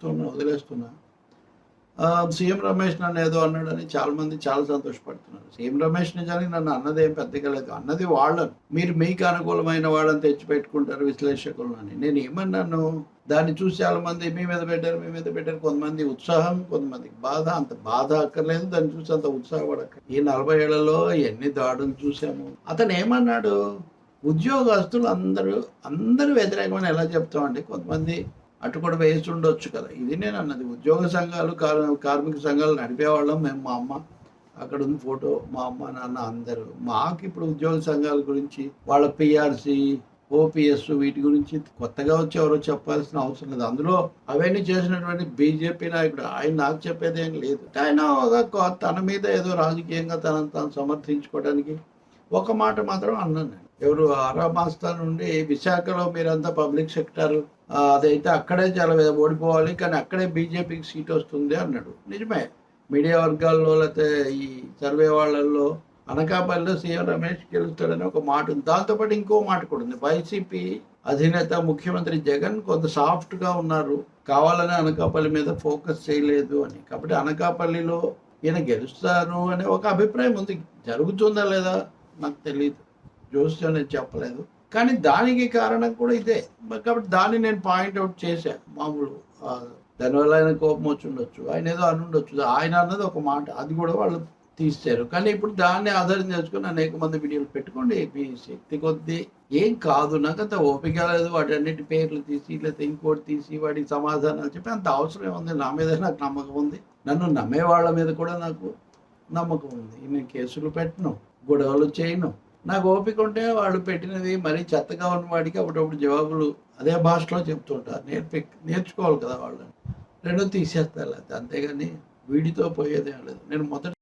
చెప్తున్నా వదిలేస్తున్నా. సీఎం రమేష్ నన్ను ఏదో అన్నాడని చాలా మంది చాలా సంతోషపడుతున్నారు. సీఎం రమేష్ నిజానికి నన్ను అన్నది ఏం పెద్దగా లేదు. అన్నది వాళ్ళని. మీరు మీకు అనుకూలమైన వాళ్ళని తెచ్చి పెట్టుకుంటారు విశ్లేషకులు అని. నేను ఏమన్నాను? దాన్ని చూసి చాలా మంది మీ మీద పెట్టారు మీ మీద పెట్టారు. కొంతమంది ఉత్సాహం కొంతమందికి బాధ. అంత బాధ అక్కర్లేదు. దాన్ని చూసి అంత ఉత్సాహపడక ఈ నలభై ఏళ్ళలో ఎన్ని దాడులు చూసాము అతను ఏమన్నాడు? ఉద్యోగస్తులు అందరూ అందరూ వ్యతిరేకమని ఎలా చెప్తామండి? కొంతమంది అటు కూడా వేసి ఉండొచ్చు కదా. ఇది నేను అన్నది. ఉద్యోగ సంఘాలు కార్మిక సంఘాలు నడిపేవాళ్ళం మేము మా అమ్మ. అక్కడ ఉంది ఫోటో మా అమ్మ నాన్న అందరూ. మాకు ఇప్పుడు ఉద్యోగ సంఘాల గురించి వాళ్ళ పిఆర్సి ఓపీఎస్ వీటి గురించి కొత్తగా వచ్చి ఎవరో చెప్పాల్సిన అవసరం లేదు. అందులో అవన్నీ చేసినటువంటి బీజేపీ నాయకుడు ఆయన నాకు చెప్పేది ఏం లేదు. ఆయన ఒక తన మీద ఏదో రాజకీయంగా తనను తాను సమర్థించుకోవడానికి ఒక మాట మాత్రం అన్నాను నేను. ఎవరు ఆరామాస్తా నుండి విశాఖలో మీరంతా పబ్లిక్ సెక్టర్ అదైతే అక్కడే చాలా ఓడిపోవాలి కానీ అక్కడే బీజేపీకి సీట్ వస్తుంది అన్నాడు. నిజమే. మీడియా వర్గాల్లో లేకపోతే ఈ సర్వే వాళ్ళల్లో అనకాపల్లిలో సీఎం రమేష్ గెలుస్తాడని ఒక మాట ఉంది. దాంతోపాటు ఇంకో మాట కూడా ఉంది. వైసీపీ అధినేత ముఖ్యమంత్రి జగన్ కొంత సాఫ్ట్గా ఉన్నారు. కావాలని అనకాపల్లి మీద ఫోకస్ చేయలేదు అని. కాబట్టి అనకాపల్లిలో ఈయన గెలుస్తారు అనే ఒక అభిప్రాయం ఉంది. జరుగుతుందా లేదా నాకు తెలియదు జోస్యం నేను చెప్పలేదు. కానీ దానికి కారణం కూడా ఇదే. కాబట్టి దాన్ని నేను పాయింట్అవుట్ చేశాను మామూలు దానివల్ల ఆయన కోపం వచ్చి ఉండొచ్చు ఆయన ఏదో అని ఉండొచ్చు. ఆయన అన్నది ఒక మాట అది కూడా వాళ్ళు తీశారు కానీ ఇప్పుడు దాన్ని ఆధారం చేసుకుని అనేక మంది వీడియోలు పెట్టుకోండి మీ శక్తి కొద్దీ. ఏం కాదు నాకు అంత ఓపిక లేదు వాటి అన్నిటి పేర్లు తీసి లేకపోతే ఇంకోటి తీసి వాటికి సమాధానాలు చెప్పి అంత అవసరం ఉంది నా మీద నాకు నమ్మకం ఉంది. నన్ను నమ్మే వాళ్ళ మీద కూడా నాకు నమ్మకం ఉంది. నేను కేసులు పెట్టను గొడవలు చేయను. నాకు ఓపిక ఉంటే వాళ్ళు పెట్టినది మరీ చెత్తగా ఉన్న వాడికి అప్పుడప్పుడు జవాబులు అదే భాషలో చెప్తుంటారు నేర్పి నేర్చుకోవాలి కదా వాళ్ళని. రెండు తీసేస్తారు అంతేగాని వీడితో పోయేదేం లేదు. నేను మొదటి